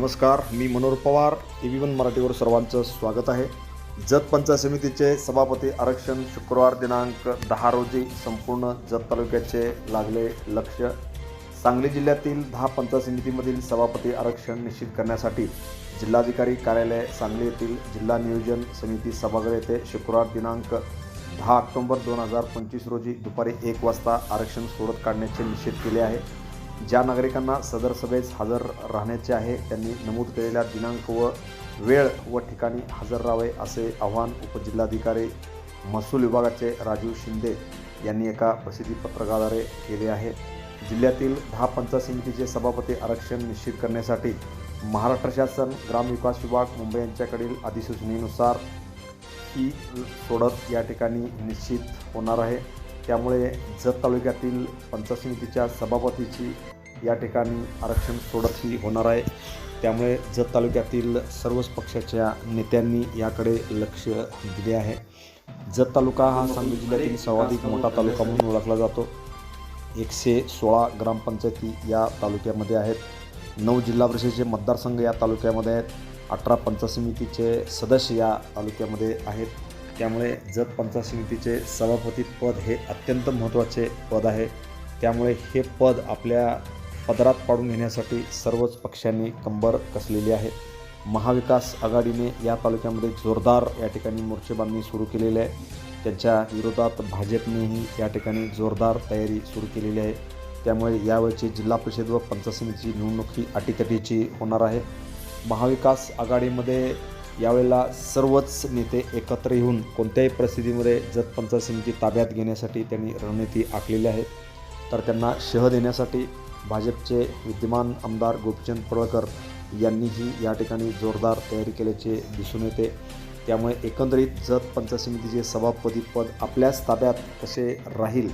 नमस्कार मी Manohar Pawar T V one मराठीवर सर्वांचं स्वागत आहे. जत पंचायत समितीचे सभापती आरक्षण शुक्रवार दिनांक दहा रोजी संपूर्ण जत तालुक्याचे लागले लक्ष. सांगली जिल्ह्यातील दहा पंचायत समितीमधील सभापती आरक्षण निश्चित करण्यासाठी जिल्हाधिकारी कार्यालय सांगली येथील जिल्हा नियोजन समिती सभागृह येथे शुक्रवार दिनांक दहा ऑक्टोबर दोन हजार पंचवीस रोजी दुपारी एक वाजता आरक्षण सोडत काढण्याचे निश्चित केले आहे. ज्या नागरिकांना सदर सभेस हजर राहण्याचे आहे त्यांनी नमूद केलेल्या दिनांक व वेळ व ठिकाणी हजर राहावे असे आवाहन उपजिल्हाधिकारी महसूल विभागाचे राजीव शिंदे यांनी एका प्रसिद्धी पत्रकाद्वारे केले आहे. जिल्ह्यातील दहा पंचायत समितीचे सभापती आरक्षण निश्चित करण्यासाठी महाराष्ट्र शासन ग्रामविकास विभाग मुंबई यांच्याकडील अधिसूचनेनुसार ही सोडत या ठिकाणी निश्चित होणार आहे. त्यामुळे जत तालुक्यातील पंचायत समितीच्या सभापतीची या ठिकाणी आरक्षण सोडत ही होणार आहे. त्यामुळे जत तालुक्यातील सर्वच पक्षाच्या नेत्यांनी याकडे लक्ष दिले आहे. जत तालुका हा सांगली जिल्ह्यातील सर्वाधिक मोठा तालुका म्हणून ओळखला जातो. एकशे सोळा ग्रामपंचायती या तालुक्यामध्ये आहेत. नऊ जिल्हा परिषदेचे मतदारसंघ या तालुक्यामध्ये आहेत. अठरा पंचायत समितीचे सदस्य या तालुक्यामध्ये आहेत. त्यामुळे जत पंचायत समितीचे सभापती पद हे अत्यंत महत्त्वाचे पद आहे. त्यामुळे हे पद आपल्या पदरात पाडून घेण्यासाठी सर्वच पक्षांनी कंबर कसलेली आहे. महाविकास आघाडीने या तालुक्यामध्ये जोरदार या ठिकाणी मोर्चेबांधणी सुरू केलेली आहे. त्यांच्या विरोधात भाजपनेही या ठिकाणी जोरदार तयारी सुरू केलेली आहे. त्यामुळे यावेळची जिल्हा परिषद व पंचायत समितीची निवडणूक ही अटीतटीची होणार आहे. महाविकास आघाडीमध्ये यावेळेला सर्वच नेते एकत्र येऊन कोणत्याही परिस्थितीमध्ये जत पंचायत समिती ताब्यात घेण्यासाठी त्यांनी रणनीती आखलेली आहे. तर त्यांना शह देण्यासाठी भाजपचे विद्यमान आमदार गोपीचंद पडळकर यांनीही या ठिकाणी जोरदार तयारी केल्याचे दिसून येते. त्यामुळे एकंदरीत जत पंचायत समितीचे सभापती पद आपल्याच ताब्यात कसे राहील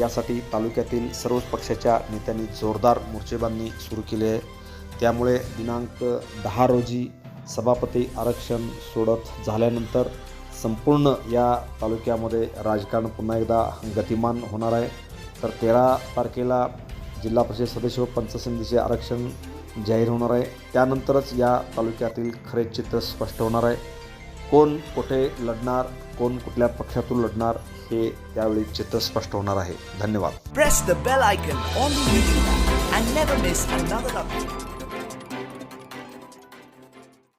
यासाठी तालुक्यातील सर्वच पक्षाच्या नेत्यांनी जोरदार मोर्चेबांधणी सुरू केली आहे. त्यामुळे दिनांक दहा रोजी सभापती आरक्षण सोडत झाल्यानंतर संपूर्ण या तालुक्यामध्ये राजकारण पुन्हा एकदा गतिमान होणार आहे. तर तेरा तारखेला जिल्हा परिषद सदस्य व पंचसमितीचे आरक्षण जाहीर होणार आहे. त्यानंतरच या तालुक्यातील खरे चित्र स्पष्ट होणार आहे. कोण कुठे लढणार कोण कुठल्या पक्षातून लढणार हे त्यावेळी चित्र स्पष्ट होणार आहे. धन्यवाद. Press the bell icon on